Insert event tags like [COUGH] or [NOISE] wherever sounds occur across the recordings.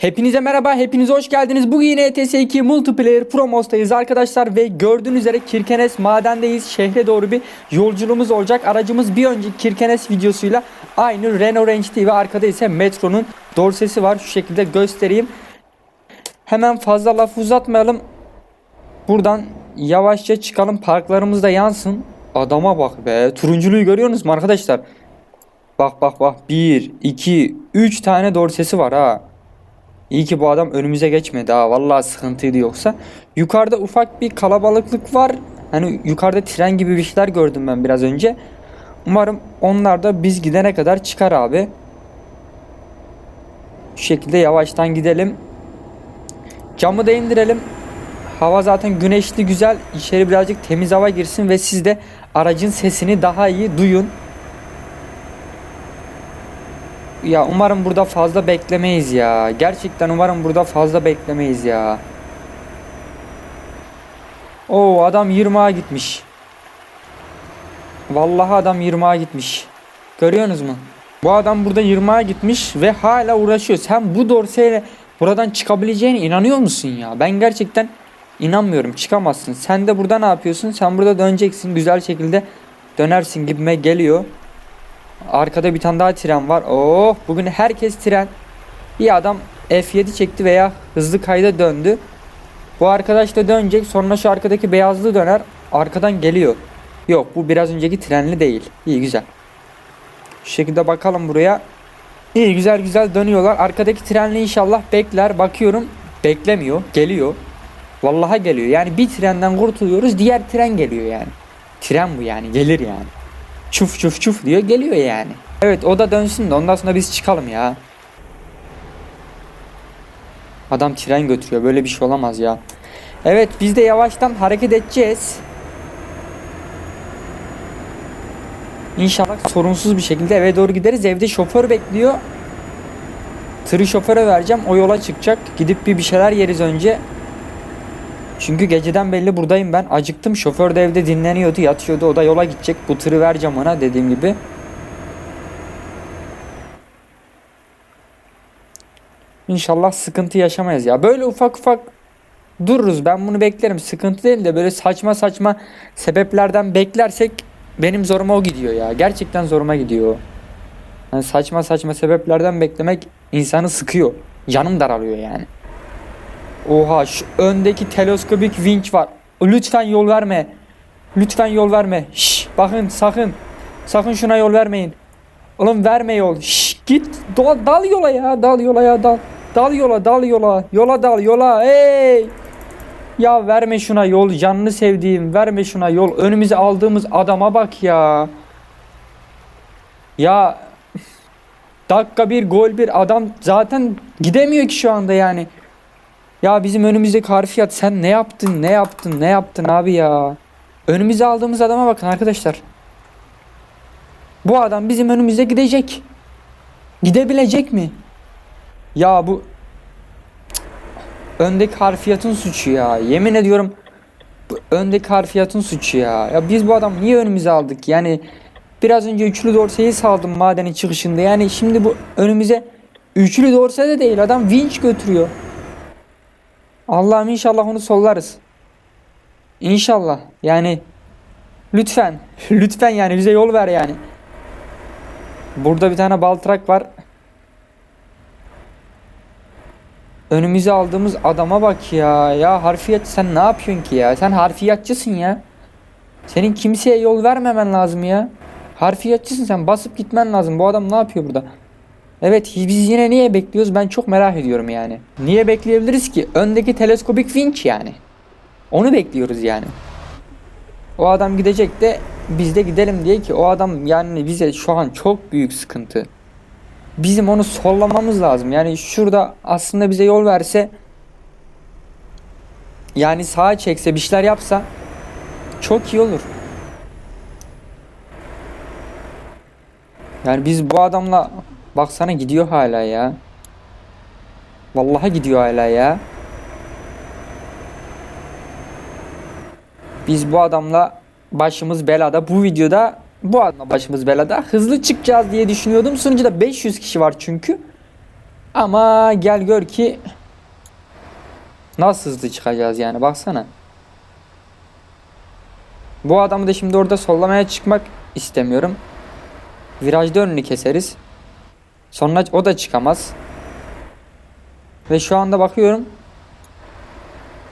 Hepinize merhaba, hepiniz hoş geldiniz. Bugün yine ETS2 Multiplayer Promos'tayız arkadaşlar ve gördüğünüz üzere Kirkenes madendeyiz. Şehre doğru bir yolculuğumuz olacak. Aracımız bir önceki Kirkenes videosuyla aynı Renault Range TV. Arkada ise Metro'nun dorsesi var. Şu şekilde göstereyim. Hemen fazla laf uzatmayalım. Buradan yavaşça çıkalım. Parklarımız da yansın. Adama bak be. Turunculuğu görüyorsunuz mu arkadaşlar? Bak bak bak. 1, 2, 3 tane dorsesi var ha. İyi ki bu adam önümüze geçmedi ha. Vallahi sıkıntıydı yoksa. Yukarıda ufak bir kalabalıklık var. Hani yukarıda tren gibi bir şeyler gördüm ben biraz önce. Umarım onlar da biz gidene kadar çıkar abi. Şu şekilde yavaştan gidelim. Camı da indirelim. Hava zaten güneşli güzel. İçeri birazcık temiz hava girsin ve siz de aracın sesini daha iyi duyun. Ya umarım burada fazla beklemeyiz ya. Gerçekten umarım burada fazla beklemeyiz ya. Oo adam 20'a gitmiş. Vallahi adam 20'a gitmiş. Görüyorsunuz mu? Bu adam burada 20'a gitmiş ve hala uğraşıyor. Sen bu dorseyle buradan çıkabileceğine inanıyor musun ya? Ben gerçekten inanmıyorum. Çıkamazsın. Sen de burada ne yapıyorsun? Sen burada döneceksin. Güzel şekilde dönersin gibime geliyor. Arkada bir tane daha tren var. Oh bugün herkes tren. Bir adam F7 çekti veya hızlı kayda döndü. Bu arkadaş da dönecek. Sonra şu arkadaki beyazlı döner. Arkadan geliyor. Yok bu biraz önceki trenli değil. İyi güzel. Şu şekilde bakalım buraya. İyi güzel güzel dönüyorlar. Arkadaki trenli inşallah bekler. Bakıyorum beklemiyor. Geliyor. Vallahi geliyor. Yani bir trenden kurtuluyoruz. Diğer tren geliyor yani. Tren bu yani. Gelir yani çuf çuf çuf diyor geliyor yani. Evet o da dönsün de ondan sonra biz çıkalım ya. Adam tren götürüyor böyle bir şey olamaz ya. Evet biz de yavaştan hareket edeceğiz. İnşallah sorunsuz bir şekilde eve doğru gideriz. Evde şoför bekliyor. Tırı şoföre vereceğim. O yola çıkacak. Gidip bir bir şeyler yeriz önce. Çünkü geceden belli buradayım ben. Acıktım. Şoför de evde dinleniyordu, yatıyordu. O da yola gidecek. Bu tırı vereceğim ona dediğim gibi. İnşallah sıkıntı yaşamayız ya. Böyle ufak ufak dururuz. Ben bunu beklerim. Sıkıntı değil de böyle saçma saçma sebeplerden beklersek benim zoruma o gidiyor ya. Gerçekten zoruma gidiyor. Yani saçma saçma sebeplerden beklemek insanı sıkıyor. Canım daralıyor yani. Oha şu öndeki teleskopik vinç var. Lütfen yol verme. Lütfen yol verme. Şş, bakın sakın. Sakın şuna yol vermeyin. Oğlum verme yol. Şş, git dal, dal yola ya. Dal yola ya dal. Dal yola dal yola. Yola dal yola. Hey. Ya verme şuna yol. Canını sevdiğim. Verme şuna yol. Önümüze aldığımız adama bak ya. Ya [LAUGHS] dakika bir gol bir adam zaten gidemiyor ki şu anda yani. Ya bizim önümüzdeki harfiyat sen ne yaptın ne yaptın ne yaptın abi ya. Önümüze aldığımız adama bakın arkadaşlar. Bu adam bizim önümüze gidecek. Gidebilecek mi? Ya bu öndeki harfiyatın suçu ya. Yemin ediyorum bu öndeki harfiyatın suçu ya. Ya biz bu adam niye önümüze aldık? Yani biraz önce üçlü dorseyi saldım madenin çıkışında. Yani şimdi bu önümüze üçlü dorse de değil adam vinç götürüyor. Allah'ım inşallah onu sollarız. İnşallah. Yani lütfen. [LAUGHS] lütfen yani bize yol ver yani. Burada bir tane baltrak var. Önümüze aldığımız adama bak ya. Ya harfiyat sen ne yapıyorsun ki ya? Sen harfiyatçısın ya. Senin kimseye yol vermemen lazım ya. Harfiyatçısın sen basıp gitmen lazım. Bu adam ne yapıyor burada? Evet biz yine niye bekliyoruz ben çok merak ediyorum yani. Niye bekleyebiliriz ki? Öndeki teleskopik vinç yani. Onu bekliyoruz yani. O adam gidecek de biz de gidelim diye ki o adam yani bize şu an çok büyük sıkıntı. Bizim onu sollamamız lazım. Yani şurada aslında bize yol verse yani sağa çekse bir şeyler yapsa çok iyi olur. Yani biz bu adamla baksana gidiyor hala ya. Vallahi gidiyor hala ya. Biz bu adamla başımız belada. Bu videoda bu adamla başımız belada. Hızlı çıkacağız diye düşünüyordum. Sunucuda 500 kişi var çünkü. Ama gel gör ki nasıl hızlı çıkacağız yani baksana. Bu adamı da şimdi orada sollamaya çıkmak istemiyorum. Virajda önünü keseriz. Sonra o da çıkamaz. Ve şu anda bakıyorum.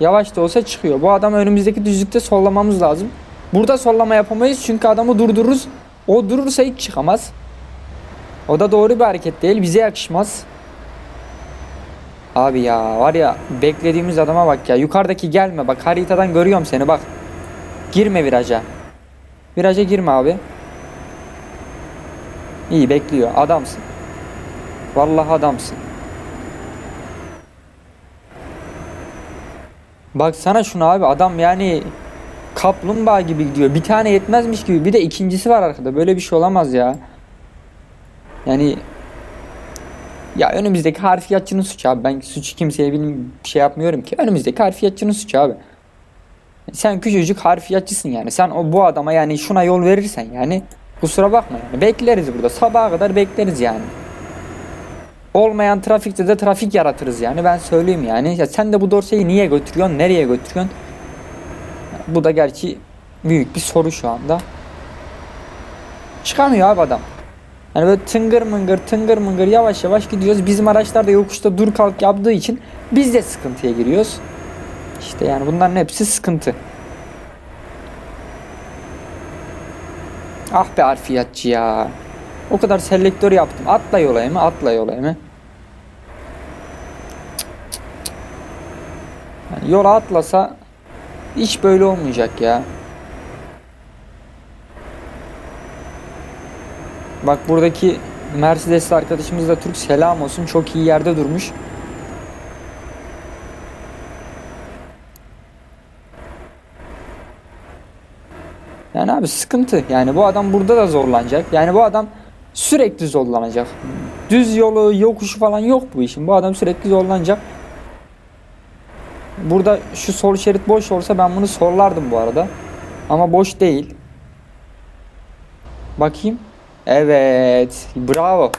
Yavaş da olsa çıkıyor. Bu adam önümüzdeki düzlükte sollamamız lazım. Burada sollama yapamayız çünkü adamı durdururuz. O durursa hiç çıkamaz. O da doğru bir hareket değil. Bize yakışmaz. Abi ya var ya beklediğimiz adama bak ya. Yukarıdaki gelme bak haritadan görüyorum seni bak. Girme viraja. Viraja girme abi. İyi bekliyor. Adamsın. Vallahi adamsın. Baksana şuna abi adam yani kaplumbağa gibi gidiyor. Bir tane yetmezmiş gibi. Bir de ikincisi var arkada. Böyle bir şey olamaz ya. Yani ya önümüzdeki harfiyatçının suçu abi. Ben suçu kimseye bir şey yapmıyorum ki. Önümüzdeki harfiyatçının suçu abi. Sen küçücük harfiyatçısın yani. Sen o bu adama yani şuna yol verirsen yani kusura bakma yani. Bekleriz burada. Sabaha kadar bekleriz yani. Olmayan trafikte de trafik yaratırız yani. Ben söyleyeyim yani. Ya sen de bu dorseyi niye götürüyorsun? Nereye götürüyorsun? Bu da gerçi büyük bir soru şu anda. Çıkamıyor abi adam. Hani böyle tıngır mıngır tıngır mıngır yavaş yavaş gidiyoruz. Bizim araçlar da yokuşta dur kalk yaptığı için biz de sıkıntıya giriyoruz. İşte yani bunların hepsi sıkıntı. Ah be harfiyatçı ya. O kadar selektör yaptım. Atla yola mı? Atla yola mı? Yani yola atlasa hiç böyle olmayacak ya. Bak buradaki Mercedesli arkadaşımız da Türk selam olsun. Çok iyi yerde durmuş. Yani abi sıkıntı. Yani bu adam burada da zorlanacak. Yani bu adam sürekli zorlanacak. Düz yolu, yokuşu falan yok bu işin. Bu adam sürekli zorlanacak. Burada şu sol şerit boş olsa ben bunu sollardım bu arada. Ama boş değil. Bakayım. Evet. Bravo.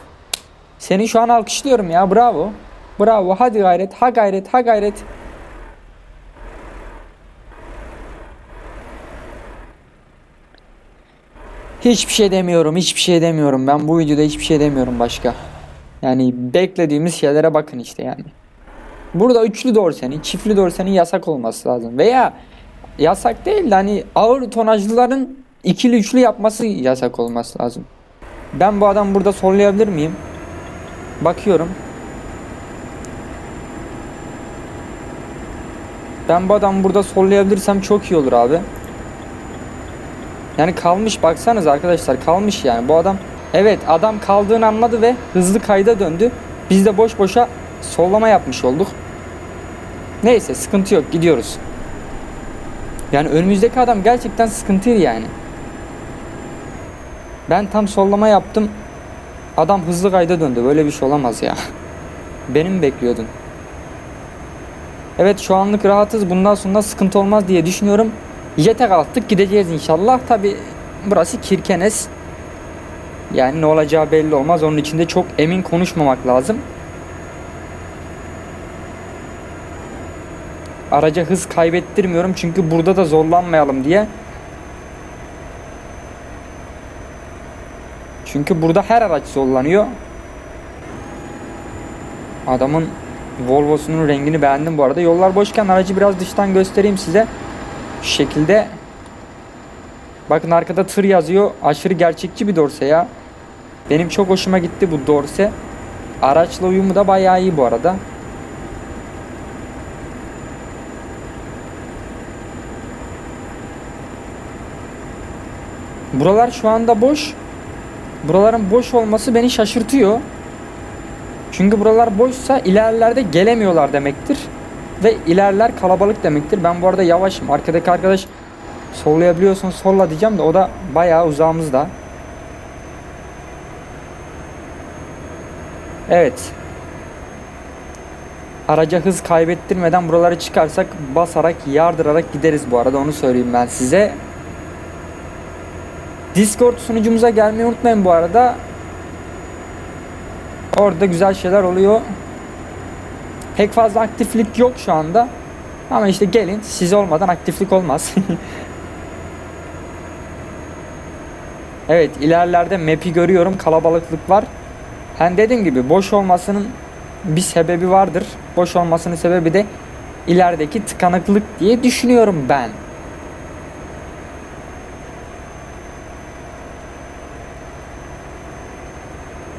Seni şu an alkışlıyorum ya. Bravo. Bravo. Hadi gayret. Ha gayret. Ha gayret. Hiçbir şey demiyorum. Hiçbir şey demiyorum. Ben bu videoda hiçbir şey demiyorum başka. Yani beklediğimiz şeylere bakın işte yani. Burada üçlü dorsenin, çiftli dorsenin yasak olması lazım. Veya yasak değil de hani ağır tonajlıların ikili üçlü yapması yasak olması lazım. Ben bu adam burada sollayabilir miyim? Bakıyorum. Ben bu adam burada sollayabilirsem çok iyi olur abi. Yani kalmış baksanız arkadaşlar kalmış yani bu adam. Evet adam kaldığını anladı ve hızlı kayda döndü. Biz de boş boşa sollama yapmış olduk. Neyse sıkıntı yok gidiyoruz. Yani önümüzdeki adam gerçekten sıkıntıydı yani. Ben tam sollama yaptım. Adam hızlı kayda döndü. Böyle bir şey olamaz ya. [LAUGHS] Beni mi bekliyordun? Evet şu anlık rahatız. Bundan sonra sıkıntı olmaz diye düşünüyorum. Jete kalktık gideceğiz inşallah. Tabi burası Kirkenes. Yani ne olacağı belli olmaz. Onun için de çok emin konuşmamak lazım. Araca hız kaybettirmiyorum çünkü burada da zorlanmayalım diye. Çünkü burada her araç zorlanıyor. Adamın Volvo'sunun rengini beğendim bu arada. Yollar boşken aracı biraz dıştan göstereyim size. Şu şekilde. Bakın arkada tır yazıyor. Aşırı gerçekçi bir dorse ya. Benim çok hoşuma gitti bu dorse. Araçla uyumu da bayağı iyi bu arada. Buralar şu anda boş. Buraların boş olması beni şaşırtıyor. Çünkü buralar boşsa ilerlerde gelemiyorlar demektir. Ve ilerler kalabalık demektir. Ben bu arada yavaşım. Arkadaki arkadaş sollayabiliyorsun solla diyeceğim de o da bayağı uzağımızda. Evet. Araca hız kaybettirmeden buraları çıkarsak basarak yardırarak gideriz bu arada onu söyleyeyim ben size. Discord sunucumuza gelmeyi unutmayın bu arada. Orada güzel şeyler oluyor. Pek fazla aktiflik yok şu anda. Ama işte gelin siz olmadan aktiflik olmaz. [LAUGHS] evet ilerlerde map'i görüyorum kalabalıklık var. Hani dediğim gibi boş olmasının bir sebebi vardır. Boş olmasının sebebi de ilerideki tıkanıklık diye düşünüyorum ben.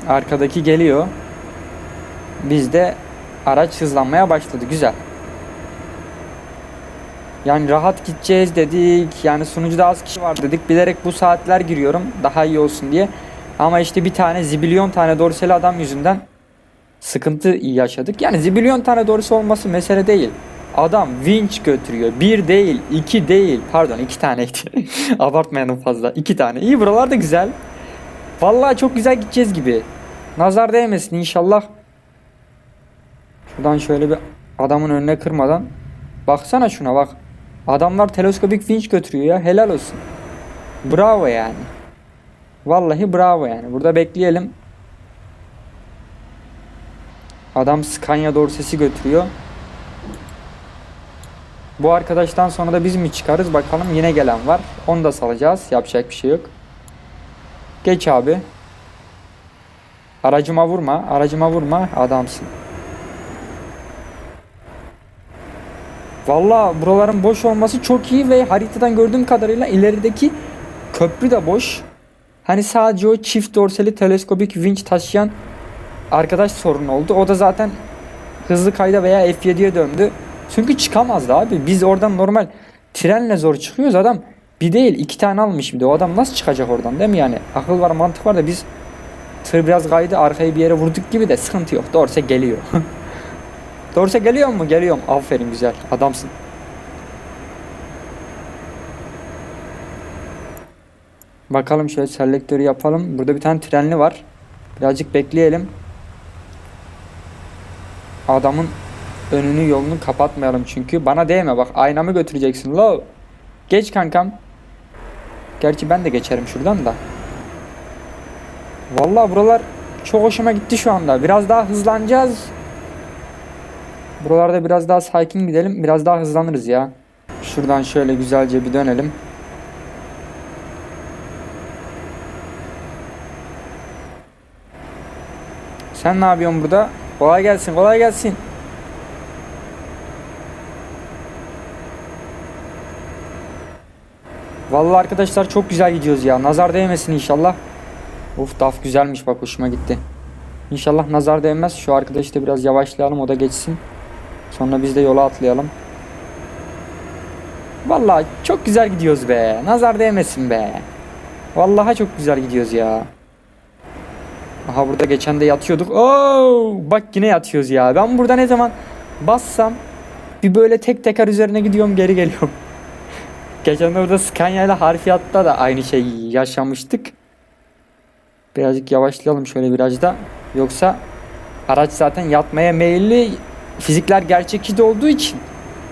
Arkadaki geliyor. Bizde araç hızlanmaya başladı. Güzel. Yani rahat gideceğiz dedik. Yani sunucuda az kişi var dedik. Bilerek bu saatler giriyorum. Daha iyi olsun diye. Ama işte bir tane zibilyon tane dorseli adam yüzünden sıkıntı yaşadık. Yani zibilyon tane dorsi olması mesele değil. Adam vinç götürüyor. Bir değil, iki değil. Pardon iki taneydi. [LAUGHS] Abartmayalım fazla. İki tane. İyi buralar da güzel. Vallahi çok güzel gideceğiz gibi. Nazar değmesin inşallah. Şuradan şöyle bir adamın önüne kırmadan. Baksana şuna bak. Adamlar teleskopik vinç götürüyor ya. Helal olsun. Bravo yani. Vallahi bravo yani. Burada bekleyelim. Adam Scania dorsesi götürüyor. Bu arkadaştan sonra da biz mi çıkarız bakalım yine gelen var. Onu da salacağız. Yapacak bir şey yok. Geç abi. Aracıma vurma. Aracıma vurma. Adamsın. Valla buraların boş olması çok iyi ve haritadan gördüğüm kadarıyla ilerideki köprü de boş. Hani sadece o çift dorseli teleskopik vinç taşıyan arkadaş sorun oldu. O da zaten hızlı kayda veya F7'ye döndü. Çünkü çıkamazdı abi. Biz oradan normal trenle zor çıkıyoruz. Adam bir değil iki tane almış bir de. O adam nasıl çıkacak oradan değil mi yani? Akıl var mantık var da biz tır biraz kaydı arkayı bir yere vurduk gibi de sıkıntı yok. Dorse geliyor. [LAUGHS] Dorse geliyor mu? Geliyorum. Aferin güzel. Adamsın. Bakalım şöyle selektörü yapalım. Burada bir tane trenli var. Birazcık bekleyelim. Adamın önünü yolunu kapatmayalım çünkü. Bana değme bak aynamı götüreceksin lo. Geç kankam. Gerçi ben de geçerim şuradan da. Vallahi buralar çok hoşuma gitti şu anda. Biraz daha hızlanacağız. Buralarda biraz daha sakin gidelim. Biraz daha hızlanırız ya. Şuradan şöyle güzelce bir dönelim. Sen ne yapıyorsun burada? Kolay gelsin, kolay gelsin. Vallahi arkadaşlar çok güzel gidiyoruz ya. Nazar değmesin inşallah. Uf daf güzelmiş bak hoşuma gitti. İnşallah nazar değmez. Şu arkadaşı da biraz yavaşlayalım o da geçsin. Sonra biz de yola atlayalım. Vallahi çok güzel gidiyoruz be. Nazar değmesin be. Vallahi çok güzel gidiyoruz ya. Aha burada geçen de yatıyorduk. Oo, bak yine yatıyoruz ya. Ben burada ne zaman bassam bir böyle tek teker üzerine gidiyorum geri geliyorum. [LAUGHS] Geçen de orada Scania ile harfiyatta da aynı şey yaşamıştık. Birazcık yavaşlayalım şöyle biraz da. Yoksa araç zaten yatmaya meyilli. Fizikler gerçekçi de olduğu için.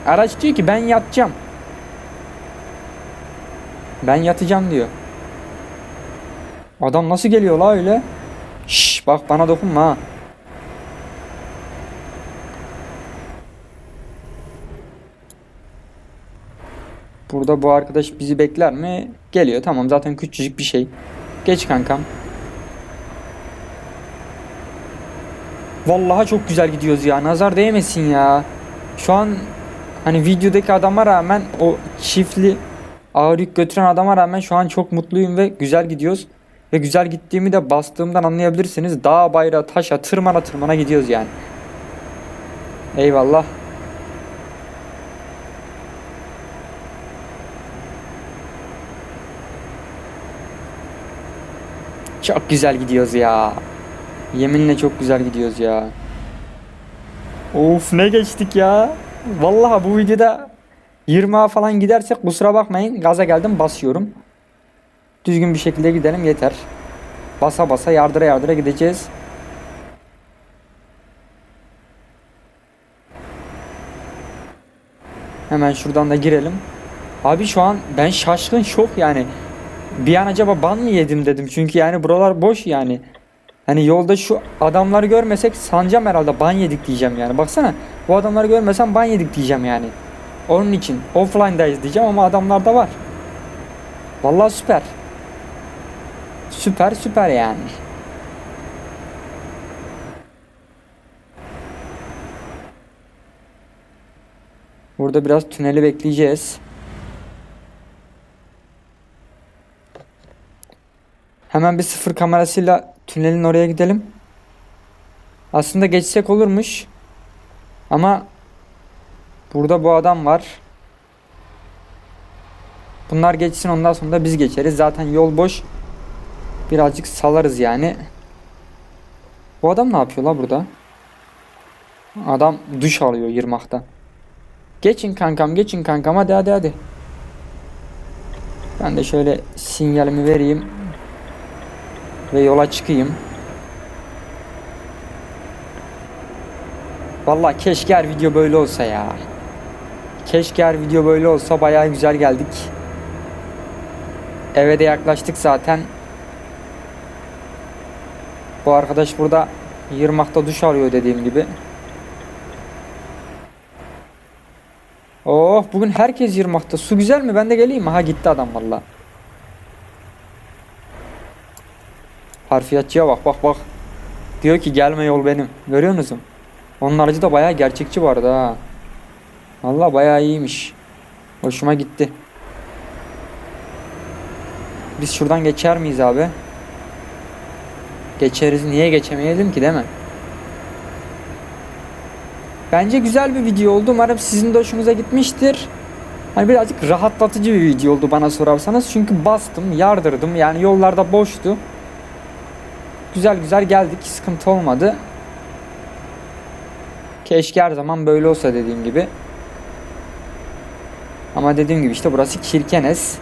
Araç diyor ki ben yatacağım. Ben yatacağım diyor. Adam nasıl geliyor la öyle? Şş bak bana dokunma ha. Burada bu arkadaş bizi bekler mi? Geliyor tamam zaten küçücük bir şey. Geç kankam. Vallahi çok güzel gidiyoruz ya. Nazar değmesin ya. Şu an hani videodaki adama rağmen o çiftli ağır yük götüren adama rağmen şu an çok mutluyum ve güzel gidiyoruz. Ve güzel gittiğimi de bastığımdan anlayabilirsiniz. Dağ bayrağı taşa tırmana tırmana gidiyoruz yani. Eyvallah. Çok güzel gidiyoruz ya. Yeminle çok güzel gidiyoruz ya. Of ne geçtik ya. Vallahi bu videoda 20'a falan gidersek kusura bakmayın. Gaza geldim basıyorum. Düzgün bir şekilde gidelim yeter. Basa basa yardıra yardıra gideceğiz. Hemen şuradan da girelim. Abi şu an ben şaşkın şok yani. Bir an acaba ban mı yedim dedim. Çünkü yani buralar boş yani. Hani yolda şu adamları görmesek sancam herhalde ban yedik diyeceğim yani. Baksana Bu adamları görmesem ban yedik diyeceğim yani. Onun için offline'dayız diyeceğim ama adamlar da var. Vallahi süper. Süper süper yani. Burada biraz tüneli bekleyeceğiz. Hemen bir sıfır kamerasıyla tünelin oraya gidelim. Aslında geçsek olurmuş. Ama burada bu adam var. Bunlar geçsin ondan sonra da biz geçeriz. Zaten yol boş. Birazcık salarız yani. Bu adam ne yapıyor la burada? Adam duş alıyor yırmakta. Geçin kankam geçin kankam hadi hadi hadi. Ben de şöyle sinyalimi vereyim. Ve yola çıkayım. Vallahi keşke her video böyle olsa ya. Keşke her video böyle olsa bayağı güzel geldik. Eve de yaklaştık zaten. Bu arkadaş burada yırmakta duş alıyor dediğim gibi. Oh bugün herkes yırmakta. Su güzel mi? Ben de geleyim mi? Ha gitti adam valla. Harfiyatçıya bak bak bak. Diyor ki gelme yol benim. Görüyor musun? Onun aracı da bayağı gerçekçi vardı ha. Valla bayağı iyiymiş. Hoşuma gitti. Biz şuradan geçer miyiz abi? Geçeriz. Niye geçemeyelim ki değil mi? Bence güzel bir video oldu. Umarım sizin de hoşunuza gitmiştir. Hani birazcık rahatlatıcı bir video oldu bana sorarsanız. Çünkü bastım, yardırdım. Yani yollarda boştu. Güzel güzel geldik. Sıkıntı olmadı. Keşke her zaman böyle olsa dediğim gibi. Ama dediğim gibi işte burası Kirkenes.